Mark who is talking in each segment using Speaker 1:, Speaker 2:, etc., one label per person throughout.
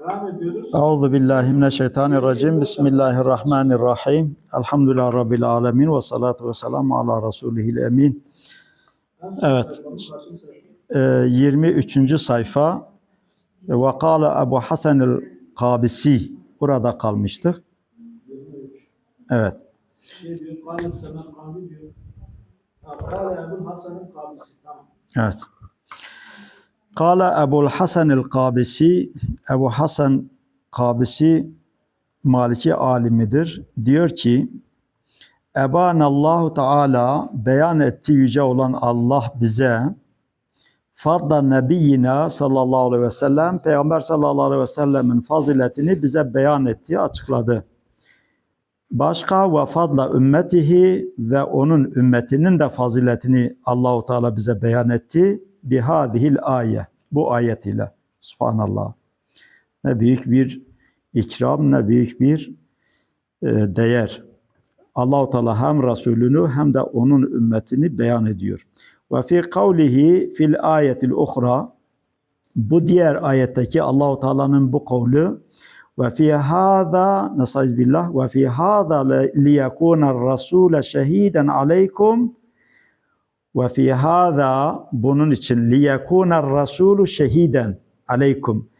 Speaker 1: Devam ediyoruz.
Speaker 2: Euzu billahi mineşşeytanirracim. Bismillahirrahmanirrahim. Elhamdülillahi rabbil alamin ve salatu ve selam ala rasulihil emin. Evet. Ee, 23. sayfa ve kâle Ebu Hasan el-Kabisi burada kalmıştık.
Speaker 1: 23.
Speaker 2: Evet.
Speaker 1: Şey.
Speaker 2: Evet. Kâle Ebu'l Hasan el-Kabisi Ebu Hasan Kabisi Maliki alimidir. Diyor ki Ebanallahu Teala beyan etti yüce olan Allah bize fadla nebiyyina sallallahu aleyhi ve sellem Peygamber sallallahu aleyhi ve sellemin faziletini bize beyan etti, açıkladı. Başka ve fadla ümmetihi ve onun ümmetinin de faziletini Allahu Teala bize beyan etti. Bihadihil ayet. Bu ayet ile. Subhanallah. Ne büyük bir ikram, ne büyük bir e, değer. Allahu Teala hem Resulünü hem de onun ümmetini beyan ediyor. Ve fi kavlihi fil ayetil uhra bu diğer ayetteki Allahu Teala'nın bu kavli ve fi hâzâ nesaiz billah ve fi hâzâ liyekûne rasûle şehîden aleykum ve fi hâzâ bunun için liyekûne rasûlu şehîden aleykum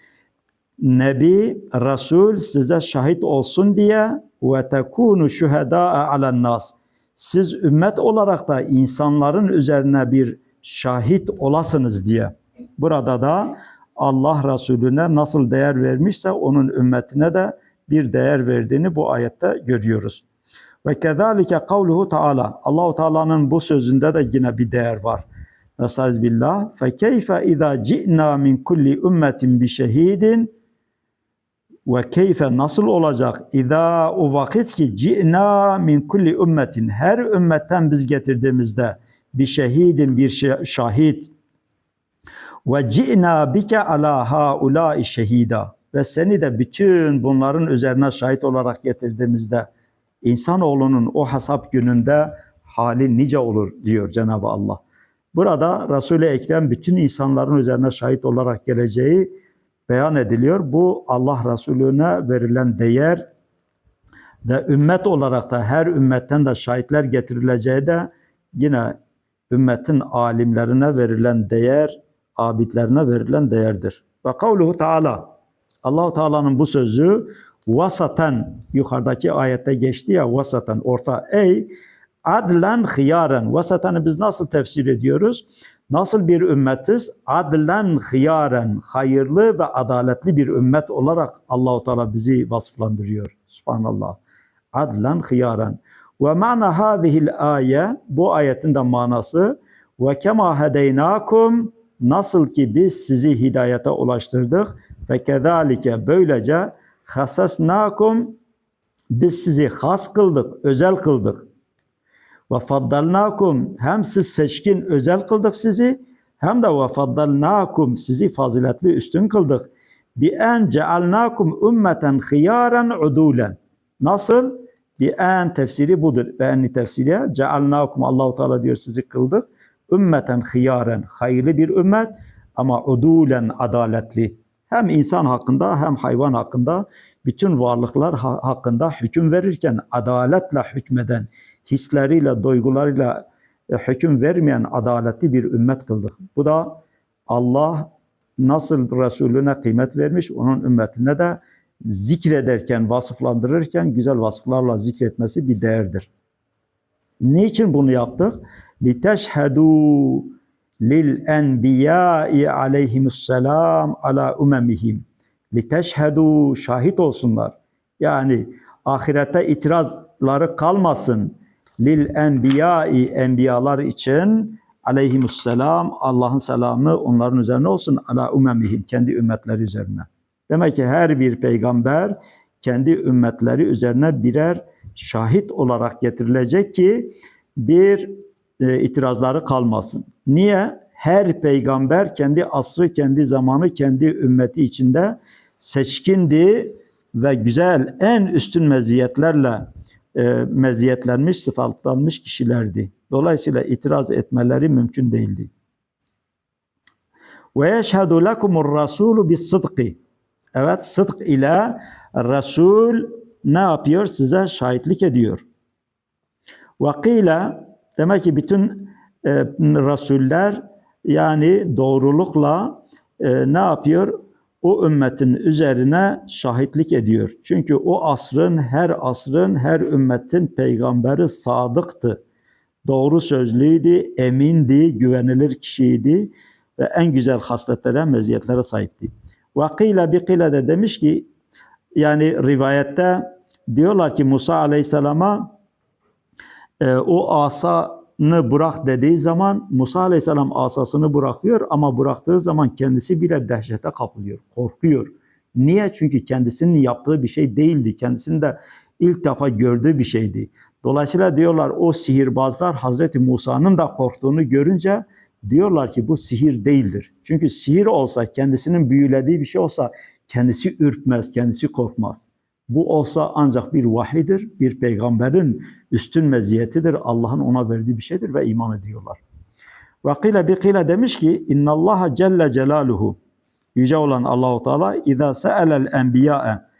Speaker 2: Nebi, Resul size şahit olsun diye ve tekunu şuhedâ'a alen nas. Siz ümmet olarak da insanların üzerine bir şahit olasınız diye. Burada da Allah Resulüne nasıl değer vermişse onun ümmetine de bir değer verdiğini bu ayette görüyoruz. Ve kezalike kavluhu Teala. Allahu Teala'nın bu sözünde de yine bir değer var. Estaiz billah. Fe keyfe izâ ci'nâ min kulli ümmetin bi şehidin ve keyfe nasıl olacak? İza o vakit ki ci'na min kulli ümmetin her ümmetten biz getirdiğimizde bir şehidin bir şahit ve ci'na bike ala haulâi şehida ve seni de bütün bunların üzerine şahit olarak getirdiğimizde insanoğlunun o hesap gününde hali nice olur diyor Cenab-ı Allah. Burada Resul-i Ekrem bütün insanların üzerine şahit olarak geleceği beyan ediliyor. Bu Allah Resulüne verilen değer ve ümmet olarak da her ümmetten de şahitler getirileceği de yine ümmetin alimlerine verilen değer, abidlerine verilen değerdir. Ve kavluhu Teala Allahu Teala'nın bu sözü vasaten yukarıdaki ayette geçti ya vasaten orta ey adlen hıyaren vasatanı biz nasıl tefsir ediyoruz? Nasıl bir ümmetiz? Adlen hıyaren, hayırlı ve adaletli bir ümmet olarak Allahu Teala bizi vasıflandırıyor. Subhanallah. Adlen hıyaren. Ve mana hadihil ayet, bu ayetin de manası ve kema hedeynakum nasıl ki biz sizi hidayete ulaştırdık ve kezalike böylece hasasnakum biz sizi has kıldık, özel kıldık. Ve faddalnakum hem siz seçkin özel kıldık sizi hem de ve faddalnakum sizi faziletli üstün kıldık. Bi en cealnakum ümmeten hıyaren udulen. Nasıl? Bi en tefsiri budur. Ve enni tefsiri cealnakum Allahu Teala diyor sizi kıldık. Ümmeten hıyaren hayırlı bir ümmet ama udulen adaletli Hem insan hakkında hem hayvan hakkında bütün varlıklar hakkında hüküm verirken adaletle hükmeden hisleriyle, duygularıyla e, hüküm vermeyen adaletli bir ümmet kıldık. Bu da Allah nasıl Resulüne kıymet vermiş, onun ümmetine de zikrederken, vasıflandırırken güzel vasıflarla zikretmesi bir değerdir. Niçin bunu yaptık? لِتَشْهَدُوا lil enbiya'i aleyhimusselam ala umemihim liteşhedu şahit olsunlar. Yani ahirete itirazları kalmasın. Lil enbiya'i enbiyalar için aleyhimusselam Allah'ın selamı onların üzerine olsun ala umemihim kendi ümmetleri üzerine. Demek ki her bir peygamber kendi ümmetleri üzerine birer şahit olarak getirilecek ki bir e, itirazları kalmasın. Niye? Her peygamber kendi asrı, kendi zamanı, kendi ümmeti içinde seçkindi ve güzel, en üstün meziyetlerle e, meziyetlenmiş, sıfatlanmış kişilerdi. Dolayısıyla itiraz etmeleri mümkün değildi. Ve yeşhedü lekumur rasulu bis sıdkı. Evet sıdk ile Resul ne yapıyor? Size şahitlik ediyor. Vakile demek ki bütün e, Resuller yani doğrulukla e, ne yapıyor? O ümmetin üzerine şahitlik ediyor. Çünkü o asrın, her asrın, her ümmetin peygamberi sadıktı. Doğru sözlüydü, emindi, güvenilir kişiydi ve en güzel hasletlere, meziyetlere sahipti. Vakile bikile de demiş ki yani rivayette diyorlar ki Musa Aleyhisselam'a e, o asanı bırak dediği zaman Musa Aleyhisselam asasını bırakıyor ama bıraktığı zaman kendisi bile dehşete kapılıyor, korkuyor. Niye? Çünkü kendisinin yaptığı bir şey değildi. Kendisinin de ilk defa gördüğü bir şeydi. Dolayısıyla diyorlar o sihirbazlar Hazreti Musa'nın da korktuğunu görünce diyorlar ki bu sihir değildir. Çünkü sihir olsa kendisinin büyülediği bir şey olsa kendisi ürkmez, kendisi korkmaz. Bu olsa ancak bir vahidir, bir peygamberin üstün meziyetidir. Allah'ın ona verdiği bir şeydir ve iman ediyorlar. Vakile bikile demiş ki inna Allah celle celaluhu yüce olan Allahu Teala iza sa'alel enbiya'a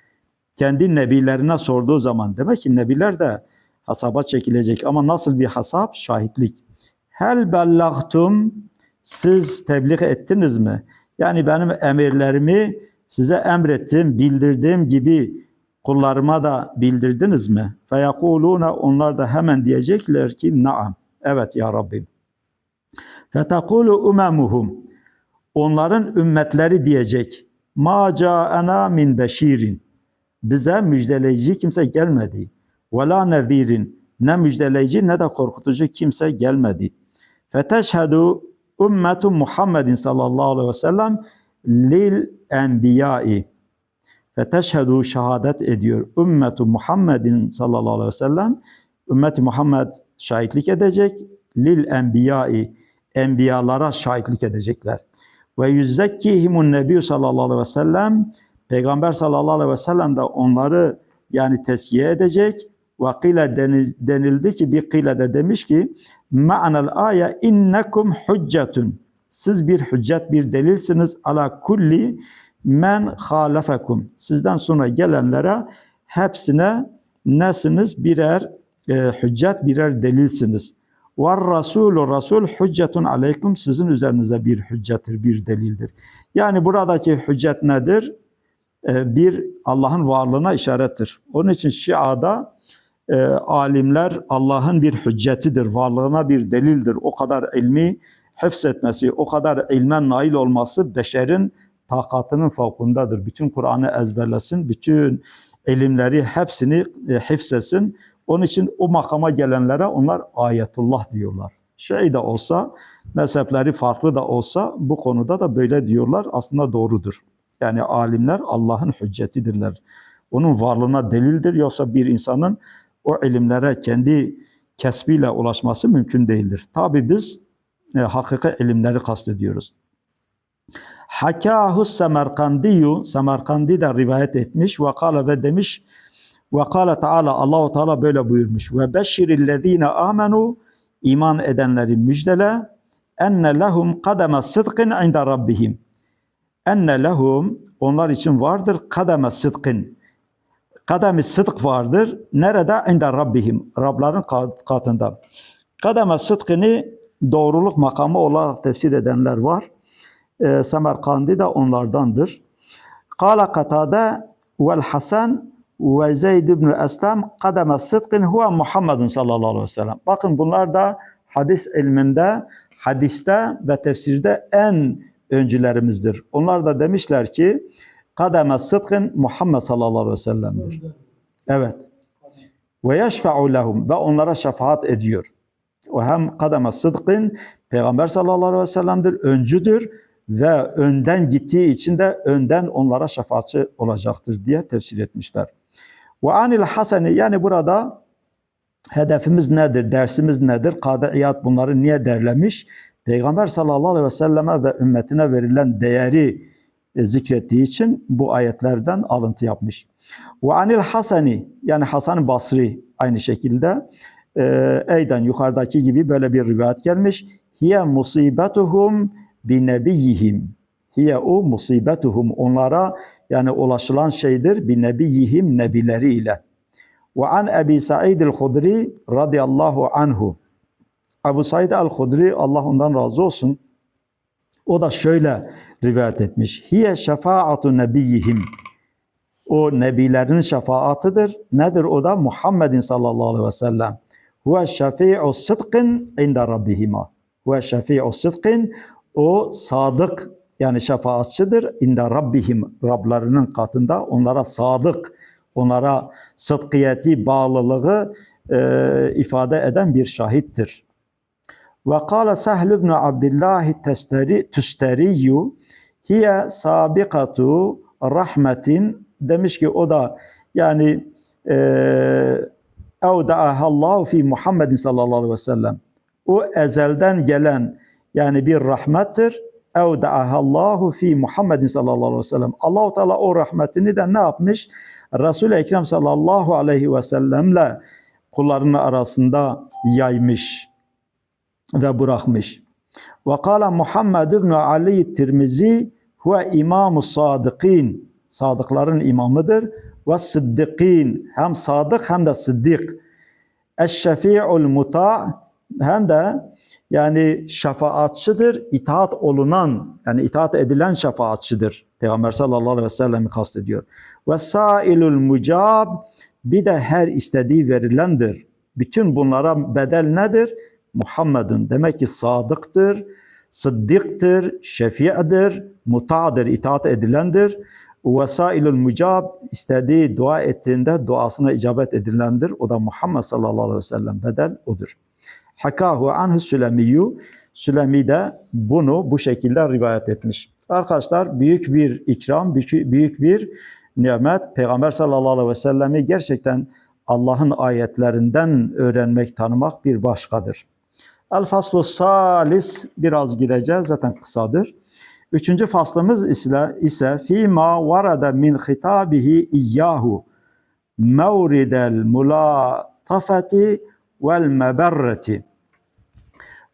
Speaker 2: kendi nebilerine sorduğu zaman demek ki nebiler de hesaba çekilecek ama nasıl bir hesap? Şahitlik. Hel bellagtum siz tebliğ ettiniz mi? Yani benim emirlerimi size emrettim, bildirdiğim gibi kullarıma da bildirdiniz mi? Feyekulune onlar da hemen diyecekler ki naam. Evet ya Rabbim. Fetekulu umemuhum onların ümmetleri diyecek. Ma ca'ana min beşirin. Bize müjdeleyici kimse gelmedi. Ve la nezirin. Ne müjdeleyici ne de korkutucu kimse gelmedi. Feteşhedü ümmetu Muhammedin sallallahu aleyhi ve sellem lil enbiyai. Feteşhedü şehadet ediyor. Ümmetu Muhammedin sallallahu aleyhi ve sellem ümmeti Muhammed şahitlik edecek. Lil enbiyai. Enbiyalara şahitlik edecekler. Ve yüzzekkihimun nebi sallallahu aleyhi ve sellem Peygamber sallallahu aleyhi ve sellem de onları yani teskiye edecek. Ve kile denildi ki bir kile de demiş ki ma'nel aya innekum hüccetun. Siz bir hüccet bir delilsiniz ala kulli men halefekum. Sizden sonra gelenlere hepsine nesiniz birer e, hüccet birer delilsiniz. Ve Rasulü Rasul hüccetun aleykum sizin üzerinize bir hüccettir, bir delildir. Yani buradaki hüccet nedir? Ee, bir Allah'ın varlığına işarettir. Onun için Şia'da e, alimler Allah'ın bir hüccetidir, varlığına bir delildir. O kadar ilmi hıfzetmesi, o kadar ilmen nail olması beşerin takatının farkındadır. Bütün Kur'an'ı ezberlesin, bütün ilimleri hepsini e, hıfzetsin. Onun için o makama gelenlere onlar ayetullah diyorlar. Şey de olsa, mezhepleri farklı da olsa bu konuda da böyle diyorlar. Aslında doğrudur. Yani alimler Allah'ın hüccetidirler. Onun varlığına delildir. Yoksa bir insanın o ilimlere kendi kesbiyle ulaşması mümkün değildir. Tabi biz e, hakiki ilimleri kastediyoruz. Hakahu Semerkandiyu, Semerkandi de rivayet etmiş ve kâle ve demiş ve kâle Teala Allahu Teala böyle buyurmuş. Ve beşşirillezîne amenu iman edenleri müjdele enne lehum kademe sıdkın inde rabbihim. Enne lehum onlar için vardır kademe sıdkın. Kademi sıdk vardır. Nerede? İnde rabbihim. Rabların katında. Kademe sıdkını doğruluk makamı olarak tefsir edenler var. E, Semerkandi de onlardandır. Kala katade vel Hasan ve Zeyd ibn Eslem kademe sıdkın huve Muhammedun sallallahu aleyhi ve sellem. Bakın bunlar da hadis ilminde, hadiste ve tefsirde en öncülerimizdir. Onlar da demişler ki kademe sıdkın Muhammed sallallahu aleyhi ve sellem'dir. Evet. Ve yeşfe'u lehum ve onlara şefaat ediyor. O hem kademe sıdkın Peygamber sallallahu aleyhi ve sellem'dir, öncüdür ve önden gittiği için de önden onlara şefaatçi olacaktır diye tefsir etmişler. Ve anil haseni yani burada hedefimiz nedir, dersimiz nedir? Kadı İyad bunları niye derlemiş? Peygamber sallallahu aleyhi ve selleme ve ümmetine verilen değeri e, zikrettiği için bu ayetlerden alıntı yapmış. Ve anil haseni yani Hasan Basri aynı şekilde e, eyden yukarıdaki gibi böyle bir rivayet gelmiş. Hiye musibetuhum bi nebiyihim. Hiye o musibetuhum onlara yani ulaşılan şeydir bir nebiyihim nebileriyle. Ve an Ebi Said el-Hudri radıyallahu anhu. Ebu Said el-Hudri Allah ondan razı olsun. O da şöyle rivayet etmiş. Hiye şefaatu nebiyihim. O nebilerin şefaatıdır. Nedir o da? Muhammedin sallallahu aleyhi ve sellem. Huve şefi'u sıdkın inde rabbihima. Huve şefi'u sıdkın. O sadık yani şefaatçidir. İnde rabbihim. Rablarının katında onlara sadık, onlara sıdkiyeti, bağlılığı e, ifade eden bir şahittir. Ve kâle Sehl ibn Abdullah Tüsteriyyü hiye sabikatu rahmetin demiş ki o da yani e, evda'ahallahu fi Muhammedin sallallahu aleyhi ve sellem o ezelden gelen yani bir rahmettir evda'ahallahu fi Muhammedin sallallahu aleyhi ve sellem Allahu Teala o rahmetini de ne yapmış Resul-i Ekrem sallallahu aleyhi ve sellemle kullarının arasında yaymış ve bırakmış. Ve kâle Muhammed ibn Ali Tirmizi huve imamu sadıkin. Sadıkların imamıdır. Ve sıddıkin. Hem sadık hem de sıddık. Eşşefi'ul muta' hem de yani şefaatçıdır, itaat olunan, yani itaat edilen şefaatçıdır. Peygamber sallallahu aleyhi ve sellem'i kastediyor. Ve sailul mucab bir de her istediği verilendir. Bütün bunlara bedel nedir? Muhammed'in demek ki sadıktır, sıddıktır, şefi'dir, muta'dır, itaat edilendir. Vesailul mucab istediği dua ettiğinde duasına icabet edilendir. O da Muhammed sallallahu aleyhi ve sellem bedel odur. Hakahu anhu Sülemiyyü. Sülemi de bunu bu şekilde rivayet etmiş. Arkadaşlar büyük bir ikram, büyük bir nimet. Peygamber sallallahu aleyhi ve sellemi gerçekten Allah'ın ayetlerinden öğrenmek, tanımak bir başkadır. El faslu salis biraz gideceğiz zaten kısadır. Üçüncü faslımız ise, ise fîmâ varada min hitabihi iyyahu mevridel mulatafeti vel meberreti.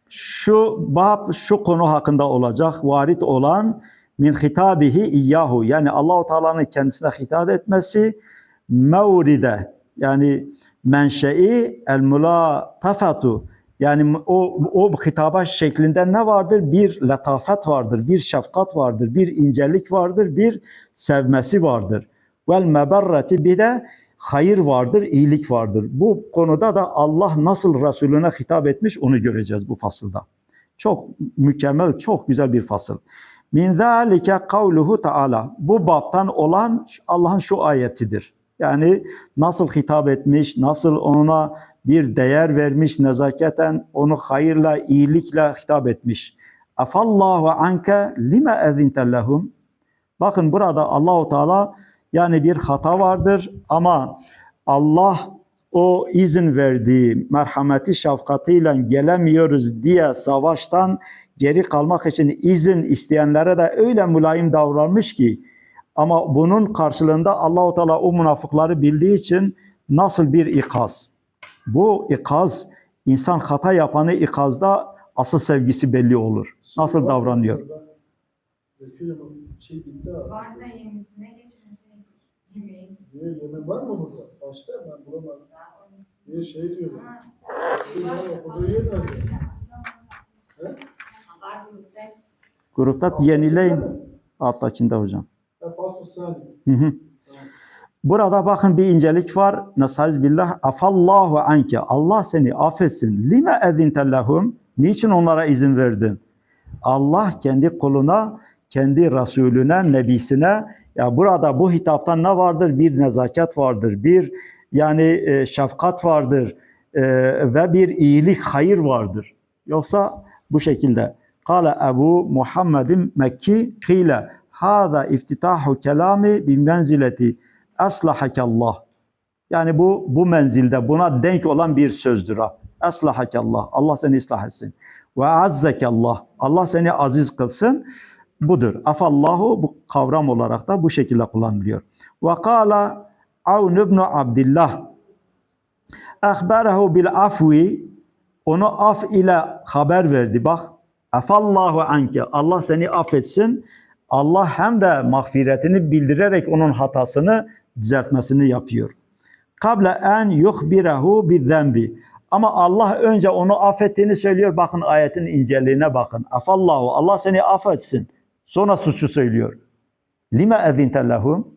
Speaker 2: Şu bab şu konu hakkında olacak varit olan min hitabihi iyyahu yani Allahu Teala'nın kendisine hitap etmesi mevride yani menşei el mulatafatu yani o, o hitaba şeklinde ne vardır? Bir letafet vardır, bir şefkat vardır, bir incelik vardır, bir sevmesi vardır. Vel meberreti bir de hayır vardır, iyilik vardır. Bu konuda da Allah nasıl Resulüne hitap etmiş onu göreceğiz bu fasılda. Çok mükemmel, çok güzel bir fasıl. Min zalike kavluhu taala. Bu baptan olan Allah'ın şu ayetidir. Yani nasıl hitap etmiş, nasıl ona bir değer vermiş nezaketen, onu hayırla, iyilikle hitap etmiş. Afallahu anke lime ezinte lehum. Bakın burada Allahu Teala yani bir hata vardır ama Allah o izin verdiği merhameti şefkatiyle gelemiyoruz diye savaştan geri kalmak için izin isteyenlere de öyle mülayim davranmış ki ama bunun karşılığında Allahu Teala o münafıkları bildiği için nasıl bir ikaz? Bu ikaz insan hata yapanı ikazda asıl sevgisi belli olur. Nasıl davranıyor?
Speaker 1: Şey Diyor yemek var mı burada? Başta ben bulamadım. Diyor şey diyor. Diyor okuduğu yer nerede? He?
Speaker 3: Grupta.
Speaker 2: Yenileyin alttakinde hocam. Hı hı. Burada bakın bir incelik var. Nesaiz billah afallahu anke. Allah seni affetsin. Lime lehum. Niçin onlara izin verdin? Allah kendi kuluna, kendi Resulüne, Nebisine ya burada bu hitaptan ne vardır? Bir nezaket vardır. Bir yani e, şefkat vardır. E, ve bir iyilik, hayır vardır. Yoksa bu şekilde. Kale Ebu Muhammedin Mekki kile hâzâ iftitahu kelâmi bi menzileti aslahakallah. Yani bu bu menzilde buna denk olan bir sözdür ha. Allah seni ıslah etsin. Ve azzekallah. Allah seni aziz kılsın. Budur. Afallahu bu kavram olarak da bu şekilde kullanılıyor. Ve kâla Avn ibn Abdillah ahbarahu bil afwi onu af ile haber verdi. Bak afallahu anke. Allah seni affetsin. Allah hem de mağfiretini bildirerek onun hatasını düzeltmesini yapıyor. Kable en yuhbirehu bizembi. Ama Allah önce onu affettiğini söylüyor. Bakın ayetin inceliğine bakın. Afallahu. Allah seni affetsin. Sonra suçu söylüyor. Lime ezinte lehum?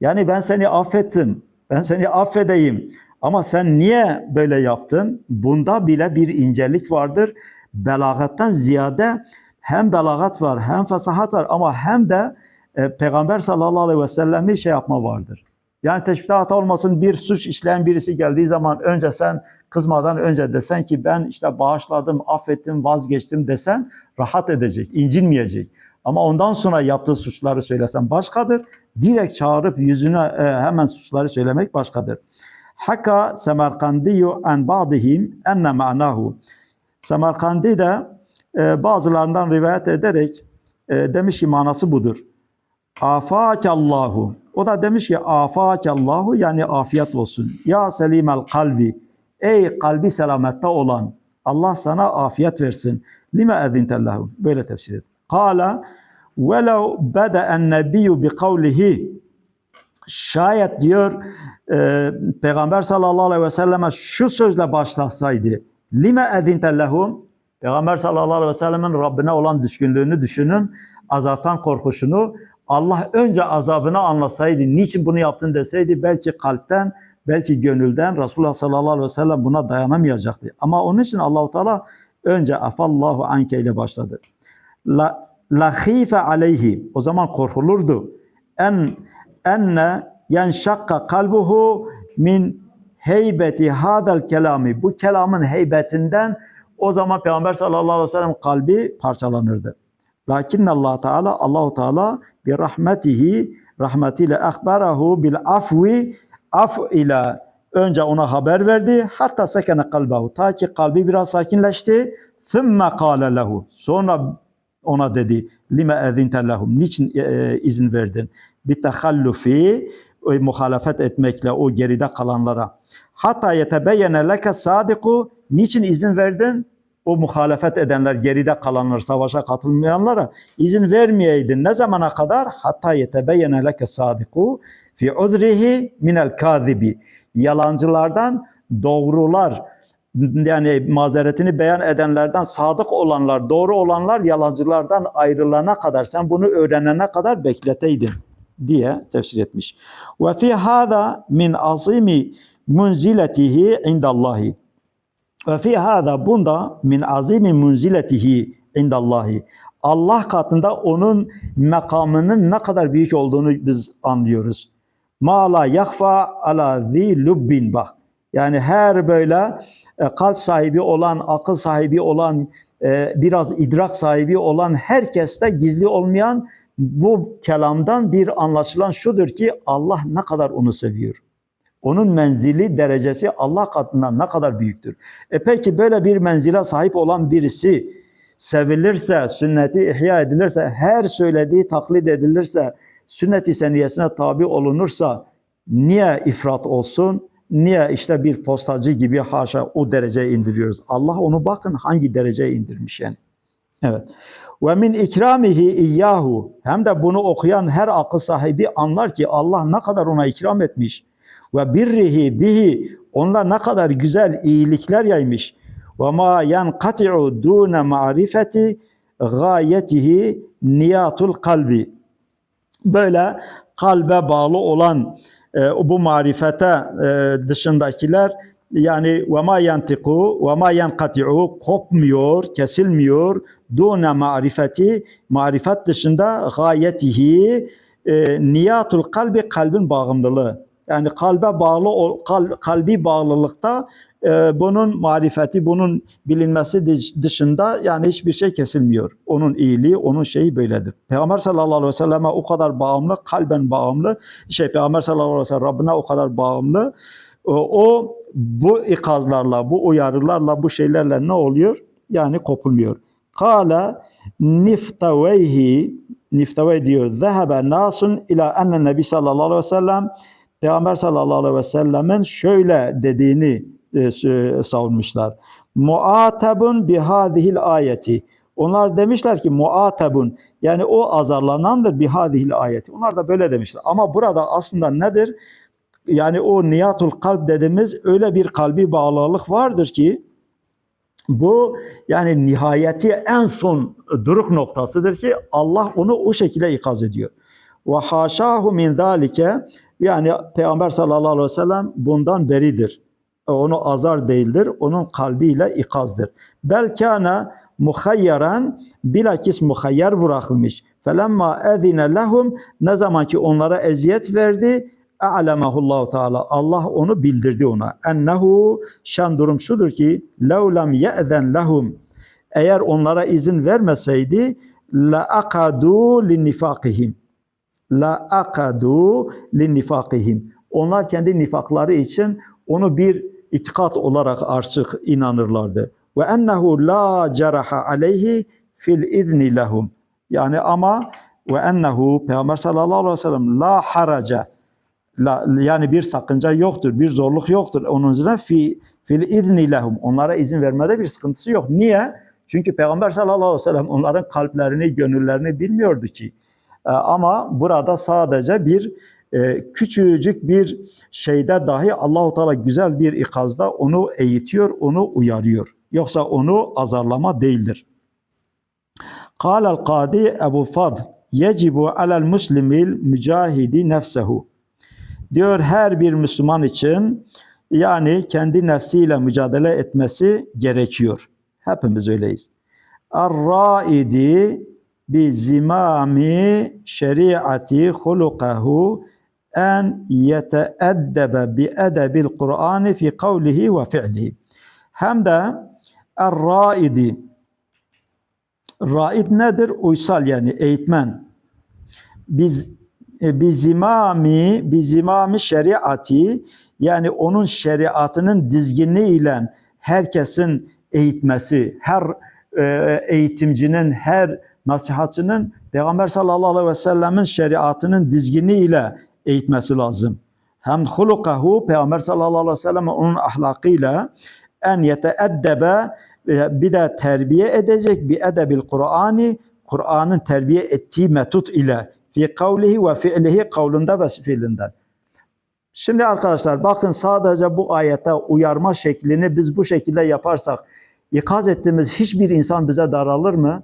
Speaker 2: Yani ben seni affettim. Ben seni affedeyim. Ama sen niye böyle yaptın? Bunda bile bir incelik vardır. Belagattan ziyade hem belagat var hem fesahat var ama hem de e, Peygamber sallallahu aleyhi ve sellem'i şey yapma vardır. Yani teşbihte hata olmasın bir suç işleyen birisi geldiği zaman önce sen kızmadan önce desen ki ben işte bağışladım, affettim, vazgeçtim desen rahat edecek, incinmeyecek. Ama ondan sonra yaptığı suçları söylesen başkadır. Direkt çağırıp yüzüne e, hemen suçları söylemek başkadır. Haka Semerkandiyu en ba'dihim enne ma'nahu. Semerkandi de e, bazılarından rivayet ederek e, demiş ki manası budur. Afakallahu. O da demiş ki afakallahu yani afiyet olsun. Ya selimel kalbi. Ey kalbi selamette olan Allah sana afiyet versin. Lime ezintellahum. Böyle tefsir et. Kala velev bede'en nebiyyü bi kavlihi şayet diyor e, Peygamber sallallahu aleyhi ve selleme şu sözle başlasaydı lime ezintellahum Peygamber sallallahu aleyhi ve sellemin Rabbine olan düşkünlüğünü düşünün azaptan korkuşunu Allah önce azabını anlasaydı, niçin bunu yaptın deseydi belki kalpten, belki gönülden Resulullah sallallahu aleyhi ve sellem buna dayanamayacaktı. Ama onun için Allahu Teala önce afallahu anke ile başladı. La, la khife aleyhi. O zaman korkulurdu. En enne yenşakka kalbuhu min heybeti hadal kelami. Bu kelamın heybetinden o zaman Peygamber sallallahu aleyhi ve sellem kalbi parçalanırdı. Lakin Allah Teala Allahu Teala bi rahmetihi rahmetiyle ahbarahu bil afwi af ile önce ona haber verdi hatta sekene kalbahu ta ki kalbi biraz sakinleşti thumma kâle lehu sonra ona dedi lime ezinte lehum niçin e, izin verdin bi tehallufi o muhalefet etmekle o geride kalanlara hatta yetebeyyene leke sadiku niçin izin verdin o muhalefet edenler, geride kalanlar, savaşa katılmayanlara izin vermeyeydin. Ne zamana kadar? Hatta yetebeyyene leke sadiku fi uzrihi minel kazibi. Yalancılardan doğrular, yani mazeretini beyan edenlerden sadık olanlar, doğru olanlar yalancılardan ayrılana kadar, sen bunu öğrenene kadar bekleteydin diye tefsir etmiş. Ve fi hada min azimi munziletihi indallahi. Ve fi hada bunda min azimi munziletihi indallahi. Allah katında onun makamının ne kadar büyük olduğunu biz anlıyoruz. Ma la yakhfa ala zi lubbin bak. Yani her böyle kalp sahibi olan, akıl sahibi olan, e, biraz idrak sahibi olan herkeste gizli olmayan bu kelamdan bir anlaşılan şudur ki Allah ne kadar onu seviyor. Onun menzili, derecesi Allah katından ne kadar büyüktür. E peki böyle bir menzile sahip olan birisi sevilirse, sünneti ihya edilirse, her söylediği taklit edilirse, sünnet-i seniyesine tabi olunursa niye ifrat olsun? Niye işte bir postacı gibi haşa o dereceye indiriyoruz? Allah onu bakın hangi dereceye indirmiş yani. Evet. Ve min ikramihi iyyahu. Hem de bunu okuyan her akıl sahibi anlar ki Allah ne kadar ona ikram etmiş ve birrihi bihi onlar ne kadar güzel iyilikler yaymış. Ve ma yanqati'u dune ma'rifeti gayetihi niyatul kalbi. Böyle kalbe bağlı olan e, bu marifete e, dışındakiler yani ve ma yantiku ve ma yanqati'u kopmuyor, kesilmiyor. Dune marifeti marifet dışında gayetihi niyatul kalbi kalbin bağımlılığı. Yani kalbe bağlı kal- kalbi bağlılıkta e, bunun marifeti, bunun bilinmesi dış- dışında yani hiçbir şey kesilmiyor. Onun iyiliği, onun şeyi böyledir. Peygamber sallallahu aleyhi ve selleme o kadar bağımlı, kalben bağımlı. Şey Peygamber sallallahu aleyhi ve sellem Rabbine o kadar bağımlı. O, o bu ikazlarla, bu uyarılarla, bu şeylerle ne oluyor? Yani kopulmuyor. Kale niftaveyhi niftavey diyor. Zehebe nasun ila enne nebi sallallahu aleyhi ve sellem Peygamber sallallahu aleyhi ve sellemin şöyle dediğini e, savunmuşlar. Muatabun bi hadihil ayeti. Onlar demişler ki muatabun yani o azarlanandır bi hadihil ayeti. Onlar da böyle demişler. Ama burada aslında nedir? Yani o niyatul kalp dediğimiz öyle bir kalbi bağlılık vardır ki bu yani nihayeti en son duruk noktasıdır ki Allah onu o şekilde ikaz ediyor. Ve haşahu min zalike yani Peygamber sallallahu aleyhi ve sellem bundan beridir. Onu azar değildir. Onun kalbiyle ikazdır. Bel kana muhayyaran bilakis muhayyar bırakılmış. Felemma ezine lehum ne zaman ki onlara eziyet verdi a'lemahullahu teala Allah onu bildirdi ona. Ennehu şan durum şudur ki levlem ye'zen lehum eğer onlara izin vermeseydi la akadu linnifakihim la akadu linnifakihim onlar kendi nifakları için onu bir itikat olarak artık inanırlardı. Ve ennehu la ceraha aleyhi fil izni lehum. Yani ama ve ennehu Peygamber sallallahu aleyhi ve sellem la haraca la, yani bir sakınca yoktur, bir zorluk yoktur. Onun üzerine fi fil izni lehum. Onlara izin vermede bir sıkıntısı yok. Niye? Çünkü Peygamber sallallahu aleyhi ve sellem onların kalplerini, gönüllerini bilmiyordu ki. Ee, ama burada sadece bir e, küçücük bir şeyde dahi Allahu Teala güzel bir ikazda onu eğitiyor, onu uyarıyor. Yoksa onu azarlama değildir. قال القاضي أبو فضل يجب على المسلم المجاهد نفسه diyor her bir Müslüman için yani kendi nefsiyle mücadele etmesi gerekiyor. Hepimiz öyleyiz. Ar-raidi bi zimami şeriati hulukahu en yeteeddebe bi edebil Kur'an fi kavlihi ve fi'lihi. Hem de er-raidi Raid nedir? Uysal yani eğitmen. Biz e, bizimami bizimami şeriatı yani onun şeriatının dizginliğiyle herkesin eğitmesi, her e, eğitimcinin, her nasihatçının Peygamber sallallahu aleyhi ve sellemin şeriatının dizginliğiyle eğitmesi lazım. Hem hulukahu Peygamber sallallahu aleyhi ve sellem onun ahlakıyla en yeteeddebe e, bir de terbiye edecek bir edebil Kur'an'ı Kur'an'ın terbiye ettiği metut ile fi kavlihi ve fi'lihi kavlunda ve fiilinden. Şimdi arkadaşlar bakın sadece bu ayete uyarma şeklini biz bu şekilde yaparsak ikaz ettiğimiz hiçbir insan bize daralır mı?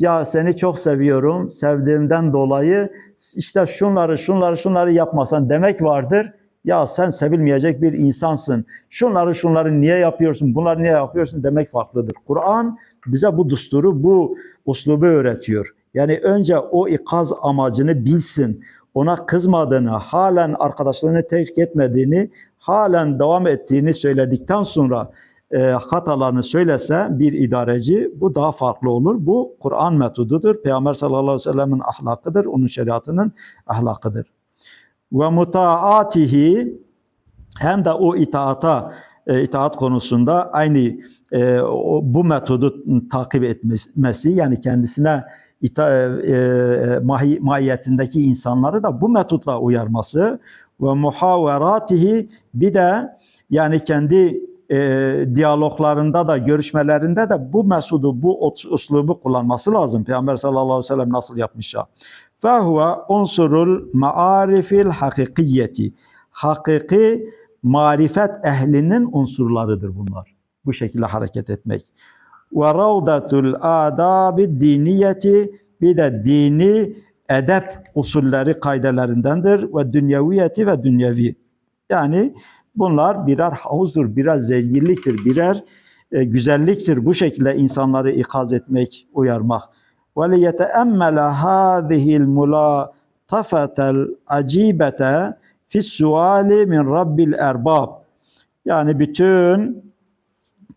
Speaker 2: Ya seni çok seviyorum, sevdiğimden dolayı işte şunları şunları şunları yapmasan demek vardır. Ya sen sevilmeyecek bir insansın. Şunları şunları niye yapıyorsun, bunları niye yapıyorsun demek farklıdır. Kur'an bize bu dusturu, bu uslubu öğretiyor. Yani önce o ikaz amacını bilsin. Ona kızmadığını, halen arkadaşlarını terk etmediğini, halen devam ettiğini söyledikten sonra e, hatalarını söylese bir idareci bu daha farklı olur. Bu Kur'an metodudur. Peygamber sallallahu aleyhi ve sellemin ahlakıdır. Onun şeriatının ahlakıdır. Ve mutaatihi hem de o itaata e, itaat konusunda aynı e, o, bu metodu takip etmesi yani kendisine ita, e, e, mahi, mahiyetindeki insanları da bu metotla uyarması ve muhaveratihi bir de yani kendi e, diyaloglarında da görüşmelerinde de bu mesudu bu uslubu kullanması lazım. Peygamber sallallahu aleyhi ve sellem nasıl yapmış ya. فَهُوَ unsurul maarifil hakikiyeti. Hakiki marifet ehlinin unsurlarıdır bunlar. Bu şekilde hareket etmek. Ve ravdatul adabi diniyeti bir de dini edep usulleri kaydelerindendir ve dünyeviyeti ve dünyevi. Yani bunlar birer havuzdur, birer zenginliktir, birer e, güzelliktir. Bu şekilde insanları ikaz etmek, uyarmak. Ve liyeteemmele hâzihil mulâtafetel acibete fis suali min rabbil erbab. Yani bütün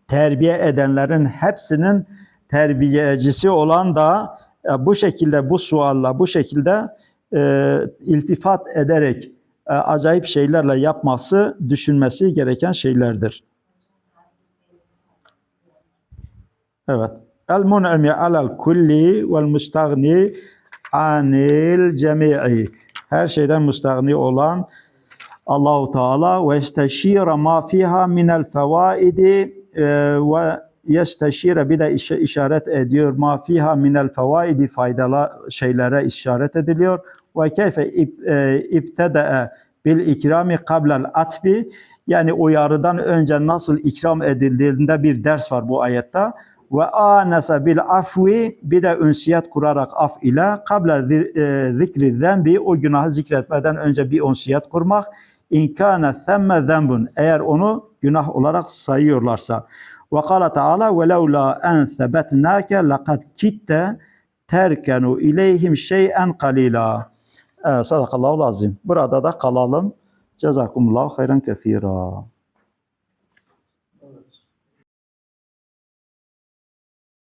Speaker 2: terbiye edenlerin hepsinin terbiyecisi olan da e, bu şekilde bu sualla bu şekilde e, iltifat ederek acayip şeylerle yapması, düşünmesi gereken şeylerdir. Evet. El mun'imi alel kulli vel mustagni anil cemi'i. Her şeyden müstagni olan Allahu Teala ve isteşira ma fiha minel fevaidi e, ve yesteşire bir de iş- işaret ediyor. Ma fiha minel fevaidi faydalı şeylere işaret ediliyor. Ve keyfe e, ibtede bil ikrami kablel atbi yani uyarıdan önce nasıl ikram edildiğinde bir ders var bu ayette. Ve anasa bil afwi bir de ünsiyet kurarak af ile kabla e, zikri zenbi o günahı zikretmeden önce bir ünsiyet kurmak. İn kana themme zenbun eğer onu günah olarak sayıyorlarsa. Ve kâle Teala ve levlâ en sebetnâke lekad kitte terkenu ileyhim şey'en kalila. Sadakallahu lazim. Burada da kalalım. Cezakumullahu hayran kethira.